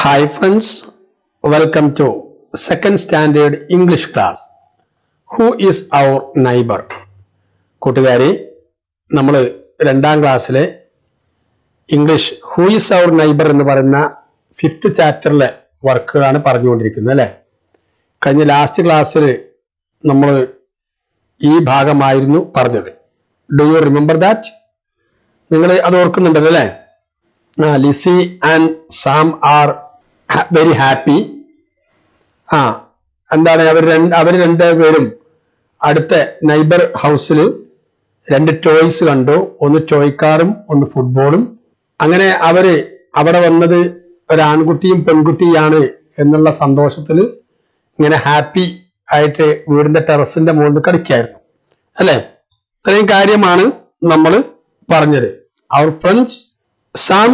Hi friends welcome to second standard English class who is our neighbour കൂട്ടുകാരെ നമ്മൾ രണ്ടാം ക്ലാസ്സിലെ English who is our neighbour എന്ന് പറയുന്ന ഫിഫ്ത്ത് ചാപ്റ്ററിലെ വർക്കുകളാണ് പറഞ്ഞുകൊണ്ടിരിക്കുന്നത് അല്ലേ? കഴിഞ്ഞ ലാസ്റ്റ് ക്ലാസ്സിൽ നമ്മൾ ഈ ഭാഗമായിരുന്നു പറഞ്ഞത്. ഡു യു റിമെമ്പർ ദാറ്റ് നിങ്ങൾ അത് ഓർക്കുന്നുണ്ടല്ലോ അല്ലേ? ആ Lizzy and Sam are very happy. ആ എന്താണ് അവർ രണ്ട് അവർ രണ്ട് പേരും അടുത്ത നൈബർ ഹൗസിൽ രണ്ട് ടോയ്സ് കണ്ടു. ഒന്ന് ടോയ് കാറും ഒന്ന് ഫുട്ബോളും. അങ്ങനെ അവർ അവിടെ വന്നത് ഒരാൺകുട്ടിയും പെൺകുട്ടിയാണ് എന്നുള്ള സന്തോഷത്തിൽ ഇങ്ങനെ ഹാപ്പി ആയിട്ട് വീടിന്റെ ടെറസിന്റെ മുകളിൽ കളിക്കായിരുന്നു. അല്ലേ? ഇത്രയും കാര്യമാണ് നമ്മൾ പറഞ്ഞത്. Our friends Sam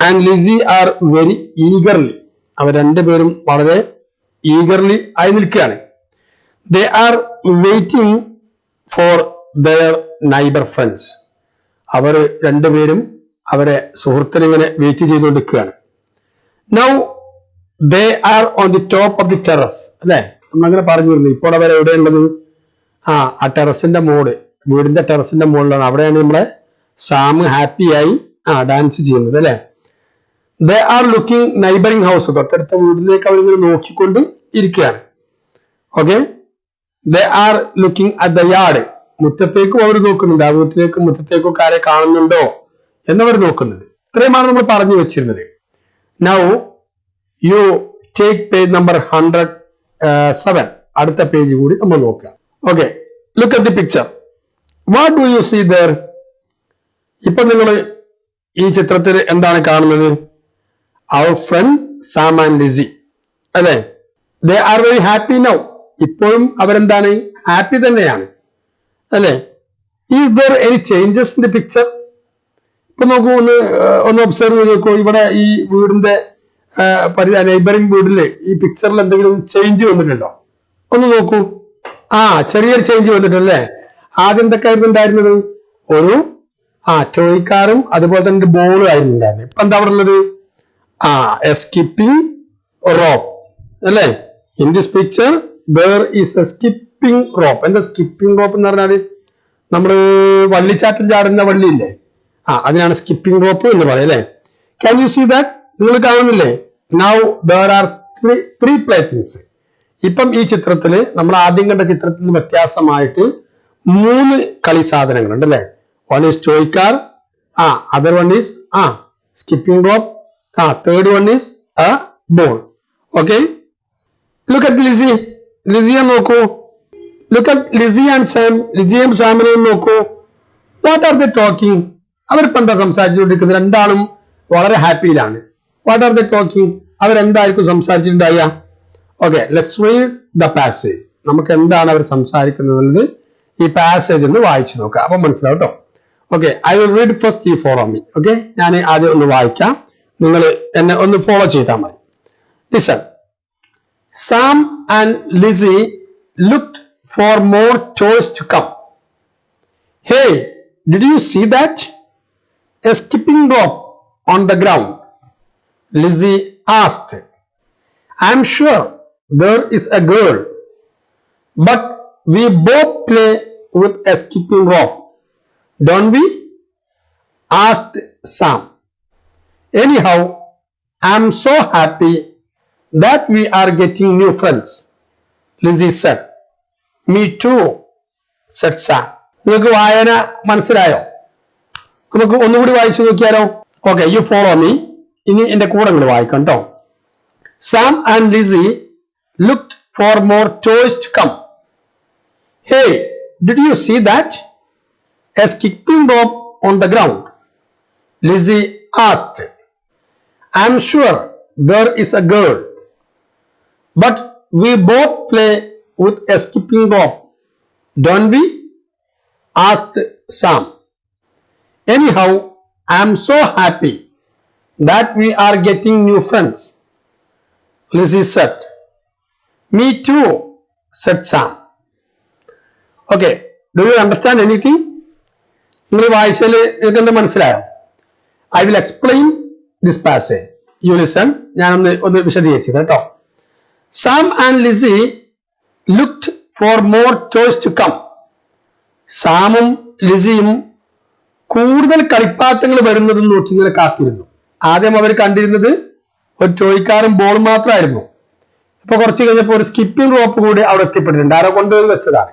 and Lizzy are very eagerly അവർ രണ്ടുപേരും വളരെ ഈഗർലി ആയി നിൽക്കുകയാണ്. They are waiting for their neighbour friends അവർ രണ്ടുപേരും അവരെ സുഹൃത്തിനിങ്ങനെ വെയിറ്റ് ചെയ്തുകൊണ്ടിരിക്കുകയാണ്. Now they are on the top of the terrace അല്ലെ? നമ്മളങ്ങനെ പറഞ്ഞിരുന്നു ഇപ്പോൾ അവർ എവിടെയുള്ളത്? ആ ആ ടെറസിന്റെ മോഡ് വീടിന്റെ ടെറസിന്റെ മുകളിലാണ് അവിടെയാണ് നമ്മളെ സാം ഹാപ്പിയായി ആ ഡാൻസ് ചെയ്യുന്നത് അല്ലെ? They are looking neighbouring house തൊട്ടടുത്ത വീടിലേക്ക് അവരിങ്ങനെ നോക്കിക്കൊണ്ട് ഇരിക്കുകയാണ്. Okay they are looking at the yard മുറ്റത്തേക്കും അവർ നോക്കുന്നുണ്ട്. ആ വീട്ടിലേക്കും മുറ്റത്തേക്കും ആരെ കാണുന്നുണ്ടോ എന്നവർ നോക്കുന്നുണ്ട്. ഇത്രയുമാണ് നമ്മൾ പറഞ്ഞു വെച്ചിരുന്നത്. Now you take page number hundred seven അടുത്ത പേജ് കൂടി നമ്മൾ നോക്കുക. Okay look at the picture what do you see there ഇപ്പൊ നിങ്ങൾ ഈ ചിത്രത്തിൽ എന്താണ് കാണുന്നത്? Our friend Sam and Lizzy അല്ലെ? They are very happy now ഇപ്പോഴും അവരെന്താണ്? ഹാപ്പി തന്നെയാണ്. അല്ലെ? Is there any changes in the picture ഇപ്പൊ നോക്കൂ ഒന്ന് ഒന്ന് ഒബ്സർവ് ചെയ്ത് നോക്കൂ. ഇവിടെ ഈ വീടിന്റെ നൈബറിംഗ് വീടിൽ ഈ പിക്ചറിൽ എന്തെങ്കിലും ചേഞ്ച് വന്നിട്ടുണ്ടോ? ഒന്ന് നോക്കൂ. ആ ചെറിയൊരു ചേഞ്ച് വന്നിട്ടല്ലേ ആദ്യം എന്തൊക്കെ ആയിരുന്നു ഉണ്ടായിരുന്നത്? ഒരു ആ ടോയ് അതുപോലെ തന്നെ ഒരു ബോളും ആയിരുന്നു ഉണ്ടായിരുന്നത് ഇപ്പൊ എന്താ അവിടെ ഉള്ളത്? ആ എ സ്കിപ്പിംഗ് റോപ്പ് അല്ലേ? In this picture where is a skipping rope എന്താ സ്കിപ്പിംഗ് റോപ്പ് എന്ന് പറഞ്ഞാൽ? നമ്മൾ വള്ളിച്ചാട്ടം ചാടുന്ന വള്ളി വള്ളിയില്ലേ? ആ അതിനാണ് സ്കിപ്പിംഗ് റോപ്പ് എന്ന് പറയും അല്ലേ? ക്യാൻ യു സീ ദാറ്റ് നിങ്ങൾ കാണുന്നില്ലേ? Now there are three three play things ഇപ്പം ഈ ചിത്രത്തിൽ നമ്മൾ ആദ്യം കണ്ട ചിത്രത്തിൽ നിന്ന് വ്യത്യാസമായിട്ട് മൂന്ന് കളി സാധനങ്ങളുണ്ട് അല്ലേ? One is toy car a other one is a skipping rope a third one is a ball okay look at Lizzy ലിസിയെ നോക്കൂ. Look at Lizzy and Sam ലിസിയും സാമിനെയും നോക്കൂ. വാട്ട് ആർ ദ ടോക്കിംഗ് അവരിപ്പോ എന്താ സംസാരിച്ചുകൊണ്ടിരിക്കുന്നത്? രണ്ടാളും വളരെ ഹാപ്പിയിലാണ്. വാട്ട് ആർ ദ ടോക്കിംഗ് അവരെന്തായിരിക്കും സംസാരിച്ചിട്ടുണ്ടായ? Okay let's read the passage നമുക്ക് എന്താണ് അവർ സംസാരിക്കുന്നത് ഈ പാസേജ് ഒന്ന് വായിച്ചു നോക്കാം. അപ്പൊ മനസ്സിലാവും കേട്ടോ okay I will read first ഈ ഫോളോ മീ ഓക്കെ ഞാൻ ആദ്യം ഒന്ന് വായിക്കാം നിങ്ങൾ എന്നെ ഒന്ന് ഫോളോ ചെയ്താൽ മതി listen Sam and Lizzy looked for more choice to come Hey, did you see that? A skipping rope on the ground. Lizzie asked. I'm sure there is a girl, but we both play with a skipping rope, don't we? asked Sam. Anyhow, I'm so happy that we are getting new friends, Lizzie said. Me too, said Sam. നിങ്ങൾക്ക് വായന മനസ്സിലായോ നമുക്ക് ഒന്നുകൂടി വായിച്ചു നോക്കിയാലോ okay you follow me ഇനി എന്റെ കൂടെ നിങ്ങൾ വായിക്കാം കേട്ടോ Sam and Lizzy look for more toys to come hey did you see that as kicking Bob on the ground. Lizzie asked, I'm sure there is a girl, but we both play with a skipping rope, don't we? asked Sam. Anyhow, I am so happy that we are getting new friends, Lizzie said. Me too, said Sam. Okay, do you understand anything? നിങ്ങൾ വായിച്ചാൽ നിങ്ങൾക്ക് എന്താ മനസ്സിലായോ? I will explain this passage you listen ഞാനൊന്ന് ഒന്ന് വിശദീകരിച്ചു കേട്ടോ. Sam and Lizzy looked for more choice to come സാമും ലിസിയും കൂടുതൽ കളിപ്പാട്ടങ്ങൾ വരുന്നതെന്ന് നോക്കി ഇങ്ങനെ കാത്തിരുന്നു. ആദ്യം അവർ കണ്ടിരുന്നത് ഒരു ചോയ്ക്കാറും ബോളും മാത്രമായിരുന്നു. ഇപ്പൊ കുറച്ച് കഴിഞ്ഞപ്പോൾ ഒരു സ്കിപ്പിംഗ് റോപ്പ് കൂടി അവിടെ എത്തിപ്പെട്ടിട്ടുണ്ട്. ആരോ കൊണ്ടുപോയി വെച്ചതാണ്.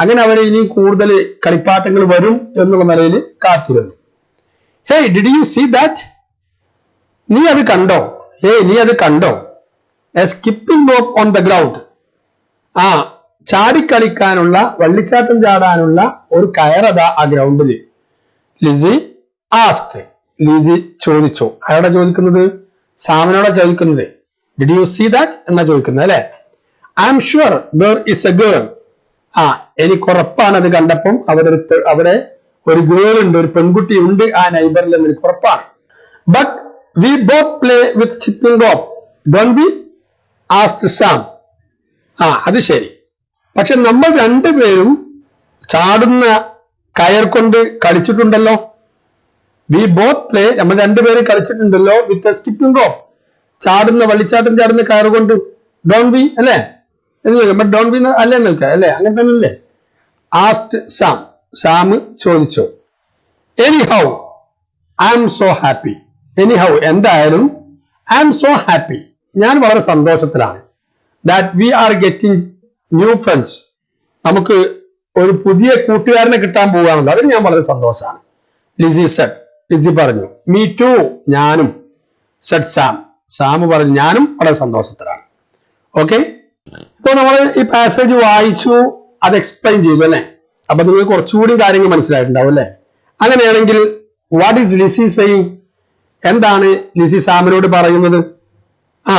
അങ്ങനെ അവർ ഇനി കൂടുതൽ കളിപ്പാട്ടങ്ങൾ വരും എന്നുള്ള നിലയിൽ കാത്തിരുന്നു. Hey did you see that നീ അത് കണ്ടോ? ഹേ നീ അത് കണ്ടോ? A skipping rope on the ground ആ ചാടിക്കളിക്കാനുള്ള വള്ളിച്ചാട്ടം ചാടാനുള്ള ഒരു കയറത ആ ഗ്രൗണ്ടിൽ ലിജി ആസ്റ്റ് ലിജി ചോദിച്ചു. ആരോടാ ചോദിക്കുന്നത്? സാമനോടെ ചോദിക്കുന്നത്. ഡിഡ് യു സീ ദാറ്റ് എന്നാ ചോദിക്കുന്നത് അല്ലെ? I am sure there is a girl ആ എനിക്ക് ഉറപ്പാണ് അത് കണ്ടപ്പം അവിടെ ഒരു അവിടെ ഒരു ഗേൾ ഉണ്ട് ഒരു പെൺകുട്ടി ഉണ്ട് ആ നൈബറിൽ എന്ന് എനിക്ക് ഉറപ്പാണ്. But we both play with skipping rope don't we asked Sam ആ അത് ശരി. പക്ഷെ നമ്മൾ രണ്ടുപേരും ചാടുന്ന കയർ കൊണ്ട് കളിച്ചിട്ടുണ്ടല്ലോ. വി ബോത്ത് പ്ലേ നമ്മൾ രണ്ടുപേരും കളിച്ചിട്ടുണ്ടല്ലോ വിത്ത് എ സ്കിപ്പിംഗ് റോപ്പ് ചാടുന്ന വള്ളിച്ചാട്ടം ചാടുന്ന കയർ കൊണ്ട്. ഡോൺ വി അല്ലേ? ഡോൺ ബി അല്ലേ നിൽക്കുക അല്ലേ അങ്ങനെ തന്നെ അല്ലേ? ആസ്റ്റ് സാം സാം ചോദിച്ചോ anyhow I am so happy anyhow എന്തായാലും ഐ ആം സോ ഹാപ്പി ഞാൻ വളരെ സന്തോഷത്തിലാണ്. That we are getting new friends നമുക്ക് ഒരു പുതിയ കൂട്ടുകാരനെ കിട്ടാൻ പോവുകയാണല്ലോ. അതിന് ഞാൻ വളരെ സന്തോഷമാണ്. ലിസി സെഡ് ലിസി പറഞ്ഞു മീ ടു ഞാനും സെഡ് സാം സാം പറഞ്ഞു ഞാനും വളരെ സന്തോഷത്തിലാണ്. ഓക്കെ ഇപ്പോൾ നമ്മൾ ഈ പാസേജ് വായിച്ചു അത് എക്സ്പ്ലെയിൻ ചെയ്തു അല്ലെ? അപ്പൊ നിങ്ങൾ കുറച്ചുകൂടി കാര്യങ്ങൾ മനസ്സിലായിട്ടുണ്ടാവും അല്ലെ? അങ്ങനെയാണെങ്കിൽ വാട്ട് ഈസ് ലിസി സെയിങ് എന്താണ് ലിസി സാമിനോട് പറയുന്നത്? ആ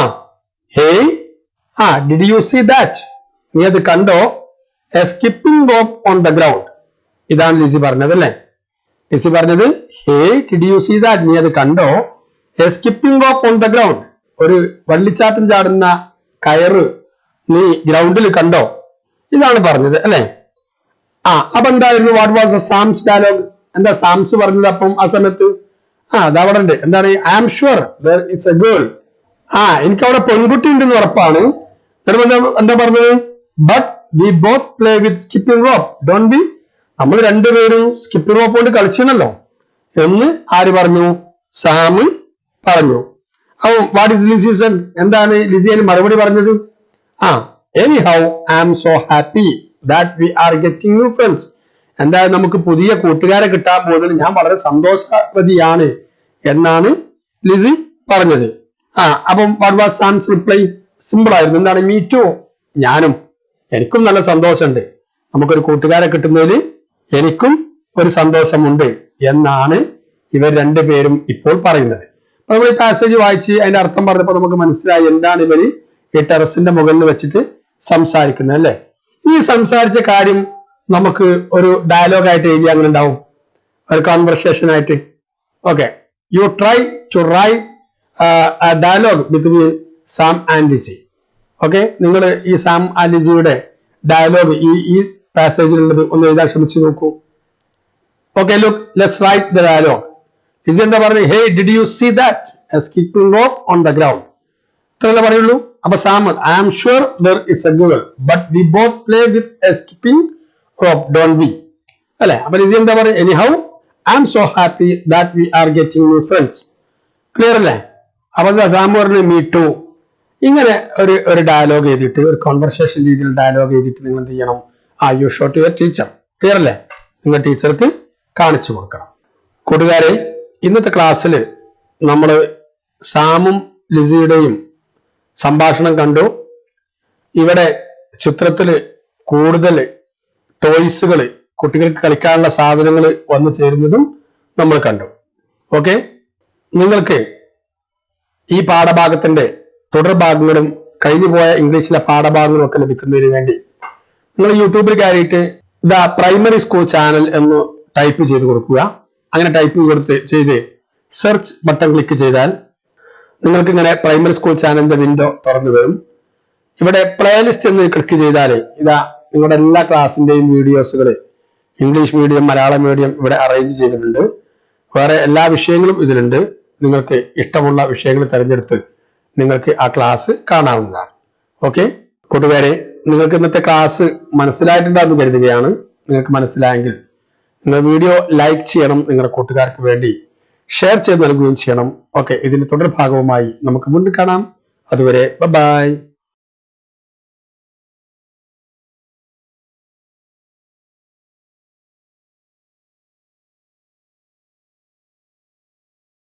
ഹേ ആ ഡിഡ് യു സി ദാറ്റ് നീ അത് കണ്ടോ? A skipping rope on the ground ഇതാണ് ലിസി പറഞ്ഞത് അല്ലേ? ലിസി പറഞ്ഞത് hey did you see that നീ അത് കണ്ടോ? A skipping rope on the ground ഒരു വള്ളിച്ചാട്ടം ചാടുന്ന കയറ് നീ ഗ്രൗണ്ടിൽ കണ്ടോ? ഇതാണ് പറഞ്ഞത് അല്ലെ? ആ അപ്പൊ എന്തായിരുന്നു? What was the Sam's dialogue എന്താ സാംസ് പറഞ്ഞത് അപ്പം ആ സമയത്ത്? ആ അത് അവിടെ ഉണ്ട്. എന്താണ്? I am sure it's a girl ആ എനിക്ക് അവിടെ പെൺകുട്ടി ഉണ്ടെന്ന് ഉറപ്പാണ്. എന്താ പറഞ്ഞത്? But we both play with skipping rope don't we നമ്മൾ രണ്ടുപേരും സ്കിപ്പിംഗ് റോപ്പ് കൊണ്ട് കളിച്ചിരുന്നല്ലോ എന്ന് ആര് പറഞ്ഞു? സാം പറഞ്ഞു. അപ്പൊ വാട്ട് ഇസ് ലിസീസൺ എന്താണ് ലിസിയൻ മറുപടി പറഞ്ഞത്? ആ anyhow I am so happy that we are getting new friends എന്തായാലും നമുക്ക് പുതിയ കൂട്ടുകാരെ കിട്ടാൻ പോകുന്നത് ഞാൻ വളരെ സന്തോഷവതിയാണ് എന്നാണ് ലിസി പറഞ്ഞത്. ആ അപ്പം what was Sam's reply simple ആയിരുന്നു. എന്താണ്? മീ ടു ഞാനും. എനിക്കും നല്ല സന്തോഷമുണ്ട്. നമുക്കൊരു കൂട്ടുകാരെ കിട്ടുന്നതിൽ എനിക്കും ഒരു സന്തോഷമുണ്ട് എന്നാണ് ഇവർ രണ്ടുപേരും ഇപ്പോൾ പറയുന്നത്. അപ്പൊ നമ്മൾ ഈ പാസേജ് വായിച്ച് അതിന്റെ അർത്ഥം പറഞ്ഞപ്പോൾ നമുക്ക് മനസ്സിലായി എന്താണ് ഇവർ ഈ ടെറസിന്റെ മുകളിൽ വെച്ചിട്ട് സംസാരിക്കുന്നത് അല്ലെ? ഈ സംസാരിച്ച കാര്യം നമുക്ക് ഒരു ഡയലോഗ് ആയിട്ട് എഴുതി അങ്ങനെ ഉണ്ടാവും. ഒരു കോൺവെർസേഷൻ ആയിട്ട്. Okay you try to write dialogue between Sam and Lizzy okay നിങ്ങൾ ഈ സാം ആൻഡ് ലിസിയുടെ ഡയലോഗ് ഈ ഈ പാസേജിലുള്ളത് ഒന്ന് എഴുതാൻ ശ്രമിച്ചു നോക്കൂ. Okay look let's write the dialogue Lizzie എന്താ പറഞ്ഞത് hey did you see that skipping rope on the ground ഇത്രയല്ലേ പറയുള്ളൂ? അപ്പൊ Sam I am sure there is a girl but we both play with a skipping rope don't we അല്ലെ? അപ്പൊ Lizzie എന്താ പറയുക? Anyhow I am so happy that we are getting new friends clear അല്ലേ? അപ്പൊ എന്താ Sam പറഞ്ഞു me to ഇങ്ങനെ ഒരു ഒരു ഡയലോഗ് എഴുതിയിട്ട് ഒരു കോൺവെർസേഷൻ രീതിയിൽ ഡയലോഗ് എഴുതിയിട്ട് നിങ്ങൾ എന്ത് ചെയ്യണം? ആ you show to your teacher clear അല്ലേ? നിങ്ങൾ ടീച്ചർക്ക് കാണിച്ചു കൊടുക്കണം. കൂട്ടുകാരെ ഇന്നത്തെ ക്ലാസ്സിൽ നമ്മൾ സാമും ലിസിയുടെയും സംഭാഷണം കണ്ടു. ഇവിടെ ചിത്രത്തിൽ കൂടുതൽ ടോയ്സുകൾ കുട്ടികൾക്ക് കളിക്കാനുള്ള സാധനങ്ങൾ വന്നു ചേരുന്നതും നമ്മൾ കണ്ടു. ഓക്കെ നിങ്ങൾക്ക് ഈ പാഠഭാഗത്തിന്റെ തുടർഭാഗങ്ങളും കഴിഞ്ഞു പോയ ഇംഗ്ലീഷിലെ പാഠഭാഗങ്ങളും ഒക്കെ ലഭിക്കുന്നതിന് വേണ്ടി നിങ്ങൾ യൂട്യൂബിൽ കയറിയിട്ട് ദ പ്രൈമറി സ്കൂൾ ചാനൽ എന്ന് ടൈപ്പ് ചെയ്ത് കൊടുക്കുക. അങ്ങനെ ടൈപ്പ് കൊടുത്ത് ചെയ്ത് സെർച്ച് ബട്ടൺ ക്ലിക്ക് ചെയ്താൽ നിങ്ങൾക്ക് ഇങ്ങനെ പ്രൈമറി സ്കൂൾ ചാനലിന്റെ വിൻഡോ തുറന്നു വരും. ഇവിടെ പ്ലേലിസ്റ്റ് എന്ന് ക്ലിക്ക് ചെയ്താൽ ഇതാ നിങ്ങളുടെ എല്ലാ ക്ലാസ്സിന്റെയും വീഡിയോസുകൾ ഇംഗ്ലീഷ് മീഡിയം മലയാളം മീഡിയം ഇവിടെ അറേഞ്ച് ചെയ്തിട്ടുണ്ട്. വേറെ എല്ലാ വിഷയങ്ങളും ഇതിലുണ്ട്. നിങ്ങൾക്ക് ഇഷ്ടമുള്ള വിഷയങ്ങൾ തിരഞ്ഞെടുത്ത് നിങ്ങൾക്ക് ആ ക്ലാസ് കാണാവുന്നതാണ്. ഓക്കെ കൂട്ടുകാരെ നിങ്ങൾക്ക് ഇന്നത്തെ ക്ലാസ് മനസ്സിലായിട്ടുണ്ടെന്ന് കരുതുകയാണ്. നിങ്ങൾക്ക് മനസ്സിലായെങ്കിൽ നിങ്ങൾ വീഡിയോ ലൈക്ക് ചെയ്യണം നിങ്ങളുടെ കൂട്ടുകാർക്ക് വേണ്ടി. ഷെയർ ചെയ്ത് നൽകുകയും ചെയ്യണം. ഓക്കെ ഇതിന്റെ തുടർഭാഗവുമായി നമുക്ക് മുന്നിൽ കാണാം. അതുവരെ ബൈ